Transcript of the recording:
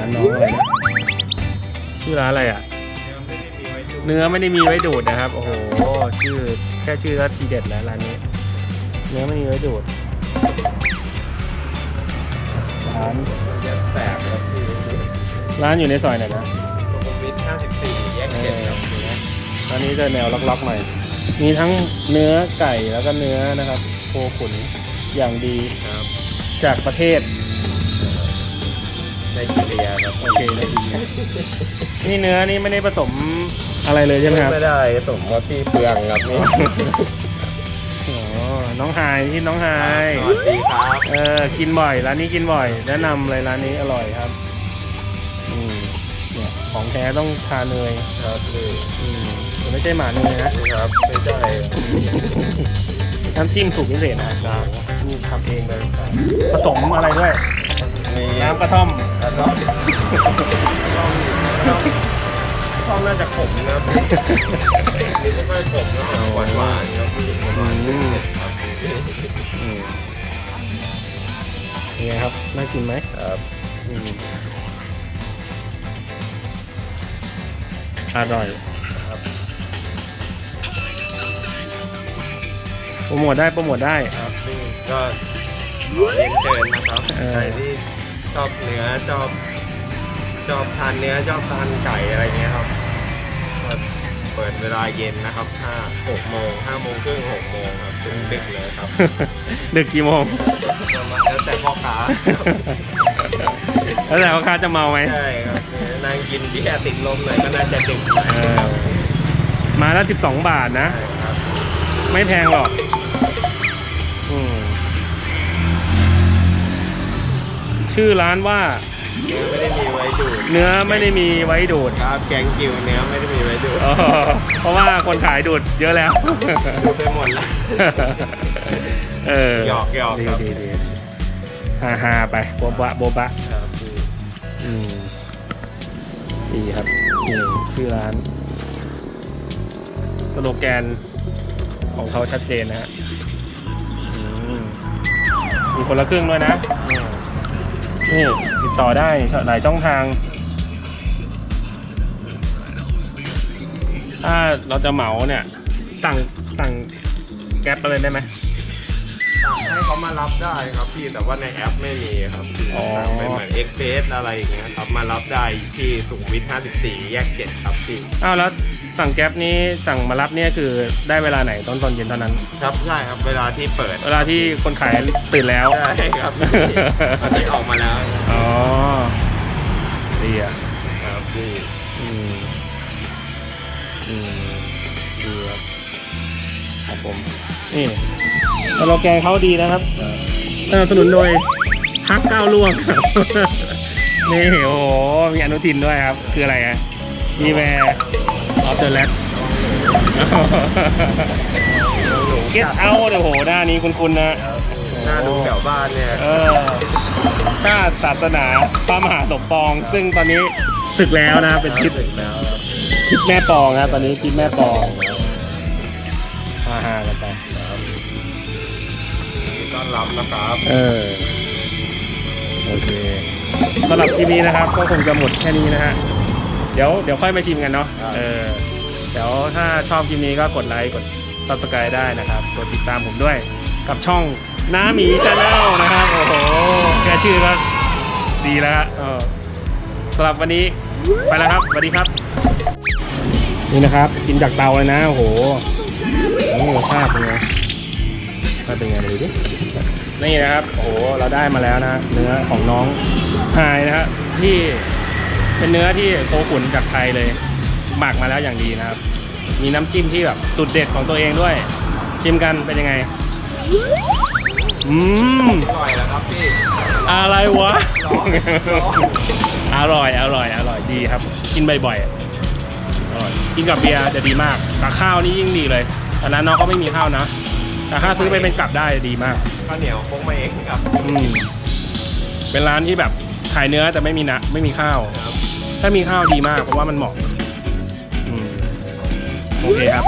ร้านน้องอะไรนะชื่อร้านอะไรอะ เนื้อไม่ได้มีไว้ดูดนะครับ โอ้โห ชื่อแค่ชื่อก็ทีเด็ดแล้วร้านนี้ เนื้อไม่มีไว้ดูด ร้านจะแสบครับพี่ร้านอยู่ในซอยไหนนะสุขุมวิท54แยกเจ็ดครับร้านนี้จะแนวล็อกๆหน่อย มีทั้งเนื้อไก่แล้วก็เนื้อนะครับ โคขุนอย่างดีครับ จากประเทศ ไนจีเรียครับโอเคได้ดีนี่เนื้อนี่ไม่ได้ผสมอะไรเลยใช่ไหมครับ ไม่ได้สมว่าพี่เปลืองครับนี่อ๋อ น้องไฮายที่น้องไฮายสวัสดีครับ เออ กินบ่อย ร้านนี้กินบ่อย แนะนำเลยร้านนี้อร่อยครับอืมเนี่ยของแท้ต้องทาเนยครับพี่อืมไม่ใช่หมาเนยนะ ครับไม่ได้น้ำจิ้มสูตรพิเศษนะครับนี่ทำเองเลย ผสมอะไรด้วยมี น้ำกระท่อมแล้วก็ช่องน่าจะขมนะครับพี่นี่ก็ไม่ขมนะครับหวานหวานๆครับพี่หวานๆอืมครับอืมเป็นไงครับ น่ากินไหมครับอืมอร่อยครับโปรโมทได้โปรโมทได้ครับนี่ก็ขอเรียนเชิญนะครับเออใครที่ ชอบเนื้อชอบชอบทานเนื้อชอบทานไก่อะไรเงี้ยครับก็เปิดเวลาเย็นนะครับห้าหกโมงห้าโมงครึ่งหกโมงครับถึงดึกเลยครับดึกกี่โมงประมาณแล้วแต่พ่อค้าแล้วแต่ว่าค้าจะเมาไหมใช่ครับนั่งกินเบียร์ติดลมหน่อยก็น่าจะดึกเออมาแล้วสิบสองบาทนะใช่ครับไม่แพงหรอก อืม ชื่อร้านว่าเนื้อไม่ได้มีไว้ดูดเนื้อไม่ได้มีไว้ดูดครับแกงกิวเนื้อไม่ได้มีไว้ดูดอ๋อเพราะว่าคนขายดูดเยอะแล้ว ดูดไปหมดแล้วเออหยอกหยอกดีครับดีดีฮ่าฮ่าไปโบบะโบบะครับพี่อืมดีครับนี่ชื่อร้านสโลแกนของเขาชัดเจนนะฮะอืมมีคนละครึ่งด้วยนะอืม นี่ติดต่อได้หลายช่องทาง ถ้าเราจะเหมาเนี่ย สั่งสั่งแก๊ปไปเลยได้ไหม ให้เขามารับได้ครับพี่แต่ว่าในแอปไม่มีครับพี่อ๋อสั่งเป็นเหมือนเอ็กเพสอะไรอย่างเงี้ยครับมารับได้ที่สุขุมวิท54 แยกเจ็ดครับพี่อ้าวแล้วสั่งแก๊ปนี้สั่งมารับเนี่ยคือได้เวลาไหนตอนตอนเย็นเท่านั้น ครับใช่ครับเวลาที่เปิดเวลาที่คนขายตื่นแล้ว ใช่ครับพี่ตอนนี้ออกมาแล้วอ๋อดีอะครับพี่อืมอืมดีครับ ครับผม นี่สโลแกนเขาดีนะครับสนับสนุนโดยพักก้าวล่วงครับนี่โอ้โห มีอนุทินด้วยครับ คืออะไรอะมีแวร์ออฟเดอะแลเก็ตเอาเดี๋ยวโห หน้านี้คุณๆนะ หน้าดูแถวบ้านเนี่ยเออถ้าศาสนาพระมหาสมปอง ซึ่งตอนนี้ศึกแล้วนะ เป็นทิศถึงแล้วครับทิศแม่ปองนะตอนนี้ทิศแม่ปอง ฮ่าฮ่ากันไปยินดีต้อนรับนะครับเออโอเคสำหรับคลิปนี้นะครับ ก็คงจะหมดแค่นี้นะฮะเดี๋ยวเดี๋ยวค่อยมาชิมกันเนาะเออเดี๋ยวถ้าชอบคลิปนี้ก็กดไลค์กด subscribe ได้นะครับกดติดตามผมด้วยกับช่องน้าหมีชาแนลนะครับโอ้โหแค่ชื่อก็ดีแล้วฮะเออสำหรับวันนี้ไปแล้วครับสวัสดีครับ นี่นะครับ กินจากเตาเลยนะโอ้โห นี่รสชาติเป็นไงรสชาติเป็นไงดูดิ นี่นะครับ โอ้โห เราได้มาแล้วนะ เนื้อของน้องไฮนะฮะที่เป็นเนื้อที่โตขุนจากไทยเลย หมักมาแล้วอย่างดีนะครับ มีน้ำจิ้มที่แบบสุดเด็ดของตัวเองด้วย ชิมกันเป็นยังไง อืม อร่อยแล้วครับพี่ อะไรวะ อร่อย อร่อย อร่อยดีครับ กินบ่อยๆอะอร่อย กินกับเบียร์จะดีมากกับข้าวนี่ยิ่งดีเลย แต่ร้านน้องก็ไม่มีข้าวนะ แต่ถ้าซื้อไปเป็นกลับได้ดีมาก ข้าวเหนียวพกมาเองครับอืมเป็นร้านที่แบบขายเนื้อแต่ไม่มีนะไม่มีข้าวครับถ้ามีข้าวดีมากเพราะว่ามันเหมาะอืมโอเคครับ